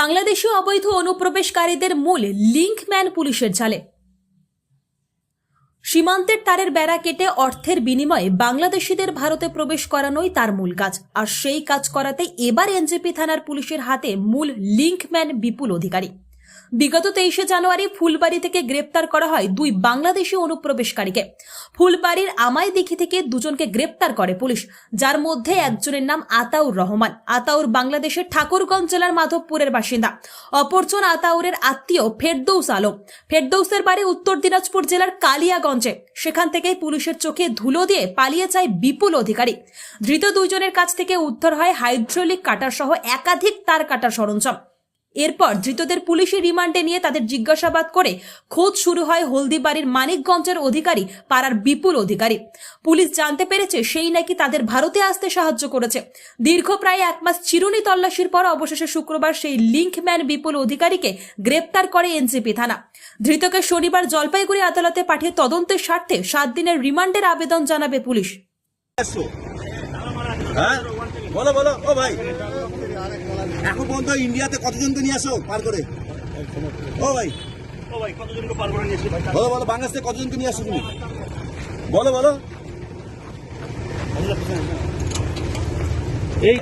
বাংলাদেশি অবৈধ অনুপ্রবেশকারীদের মূল লিঙ্কম্যান পুলিশের জালে। সীমান্তের তারের বেড়া কেটে অর্থের বিনিময়ে বাংলাদেশিদের ভারতে প্রবেশ করানোই তার মূল কাজ। আর সেই কাজ করাতে এবার এনজেপি থানার পুলিশের হাতে মূল লিঙ্কম্যান বিপুল অধিকারী। বিগত তেইশে জানুয়ারি ফুলবাড়ি থেকে গ্রেপ্তার করা হয় দুই বাংলাদেশি অনুপ্রবেশকারীকে। ফুলবাড়ির আমাই দিঘি থেকে দুজনকে গ্রেপ্তার করে পুলিশ, যার মধ্যে একজনের নাম আতাউর রহমান। আতাউর বাংলাদেশের ঠাকুরগঞ্জ জেলার মাধবপুরের বাসিন্দা। অপরজন আতাউরের আত্মীয় ফেরদৌস আলম। ফেরদৌসের বাড়ি উত্তর দিনাজপুর জেলার কালিয়াগঞ্জে। সেখান থেকেই পুলিশের চোখে ধুলো দিয়ে পালিয়ে যায় বিপুল অধিকারী। ধৃত দুইজনের কাছ থেকে উদ্ধার হয় হাইড্রোলিক কাটার সহ একাধিক তার কাটার সরঞ্জাম। এরপর ধৃতদের পুলিশি রিমান্ডে নিয়ে তাদের জিজ্ঞাসাবাদ করে খোঁজ শুরু হয় হলদিবাড়ির মানিকগঞ্জের অধিকারী পাড়ার বিপুল অধিকারী। পুলিশ জানতে পেরেছে সেই নাকি তাদের ভারতে আসতে সাহায্য করেছে। দীর্ঘ প্রায় এক মাস চিরুনি তল্লাশির পর অবশেষে শুক্রবার সেই লিঙ্কম্যান বিপুল অধিকারীকে গ্রেপ্তার করে এনসিপি থানা। ধৃতকে শনিবার জলপাইগুড়ি আদালতে পাঠিয়ে তদন্তের স্বার্থে সাত দিনের রিমান্ডের আবেদন জানাবে পুলিশ। হ্যাঁ? বলো বলো। ও ভাই। এখন পর্যন্ত ইন্ডিয়াতে কতজনকে নিয়ে আসো পার করে ও ভাই ও ভাই কতজনকে পার করে নিয়েছি বলো বলো বাংলাদেশ থেকে কতজনকে নিয়ে আসো তুমি বলো বলো এই